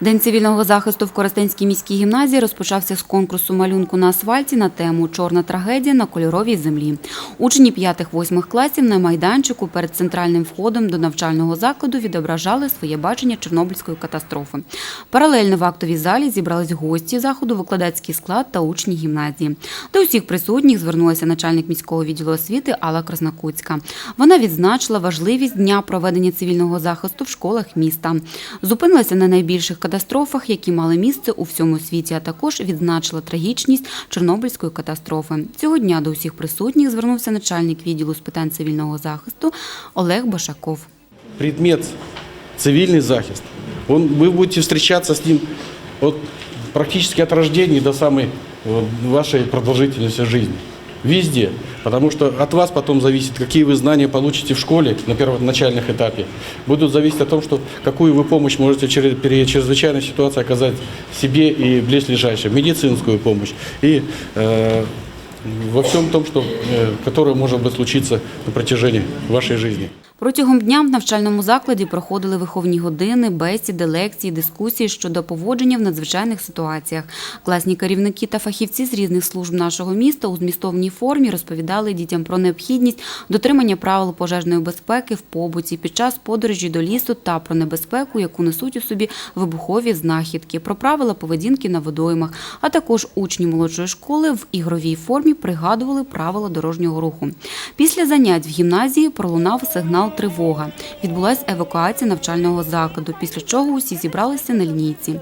День цивільного захисту в Коростенській міській гімназії розпочався з конкурсу малюнку на асфальті на тему Чорна трагедія на кольоровій землі. Учні 5-8 класів на майданчику перед центральним входом до навчального закладу відображали своє бачення Чорнобильської катастрофи. Паралельно в актовій залі зібрались гості заходу, викладацький склад та учні гімназії. До усіх присутніх звернулася начальник міського відділу освіти Алла Краснокутська. Вона відзначила важливість дня проведення цивільного захисту в школах міста. Зупинилася на найбільших катастрофах, які мали місце у всьому світі, а також відзначила трагічність Чорнобильської катастрофи. Цього дня до усіх присутніх звернувся начальник відділу з питань цивільного захисту Олег Башаков. предмет цивильный захист, он, вы будете встречаться с ним от, практически от рождения до самой вот, вашей продолжительности жизни Везде. Потому что от вас потом зависит, какие вы знания получите в школе на первоначальных этапе. Будут зависеть от том, что, какую вы помощь можете через, при чрезвычайной ситуации оказать себе и близлежащим. Медицинскую помощь. И э, во всем том, что, э, которое может быть случиться на протяжении вашей жизни. Протягом дня в навчальному закладі проходили виховні години, бесіди, лекції, дискусії щодо поводження в надзвичайних ситуаціях. Класні керівники та фахівці з різних служб нашого міста у змістовній формі розповідали дітям про необхідність дотримання правил пожежної безпеки в побуті під час подорожі до лісу та про небезпеку, яку несуть у собі вибухові знахідки, про правила поведінки на водоймах. А також учні молодшої школи в ігровій формі пригадували правила дорожнього руху. Після занять в гімназії пролунав сигнал тривога. Відбулася евакуація навчального закладу, після чого усі зібралися на лінійці.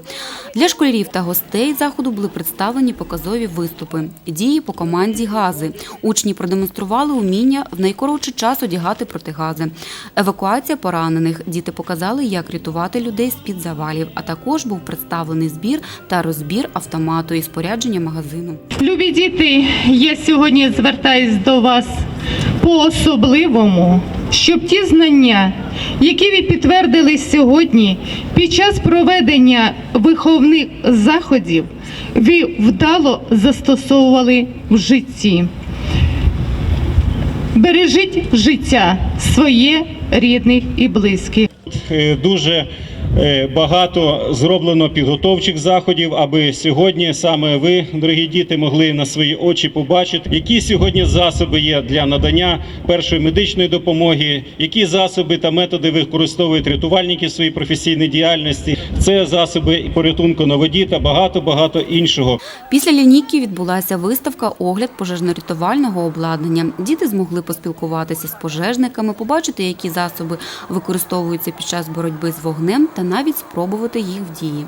Для школярів та гостей заходу були представлені показові виступи, дії по команді гази. Учні продемонстрували уміння в найкоротший час одягати протигази. Евакуація поранених. Діти показали, як рятувати людей з-під завалів, а також був представлений збір та розбір автомату і спорядження магазину. Любі діти, я сьогодні звертаюсь до вас по-особливому, щоб ті знання, які ви підтвердили сьогодні під час проведення виховних заходів, ви вдало застосовували в житті. Бережіть життя своє, рідних і близьких. Е, Дуже багато зроблено підготовчих заходів, аби сьогодні саме ви, дорогі діти, могли на свої очі побачити, які сьогодні засоби є для надання першої медичної допомоги, які засоби та методи використовують рятувальники в своїй професійній діяльності. Це засоби порятунку на воді та багато багато іншого. Після лінійки відбулася виставка огляд пожежно-рятувального обладнання. Діти змогли поспілкуватися з пожежниками, побачити, які засоби використовуються під час боротьби з вогнем, та навіть спробувати їх в дії.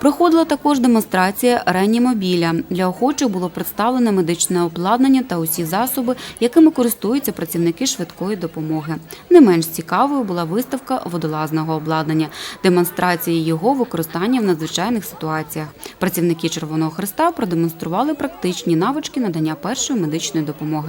Проходила також демонстрація реанімобіля. Для охочих було представлене медичне обладнання та усі засоби, якими користуються працівники швидкої допомоги. Не менш цікавою була виставка водолазного обладнання, демонстрація його використання в надзвичайних ситуаціях. Працівники Червоного Христа продемонстрували практичні навички надання першої медичної допомоги.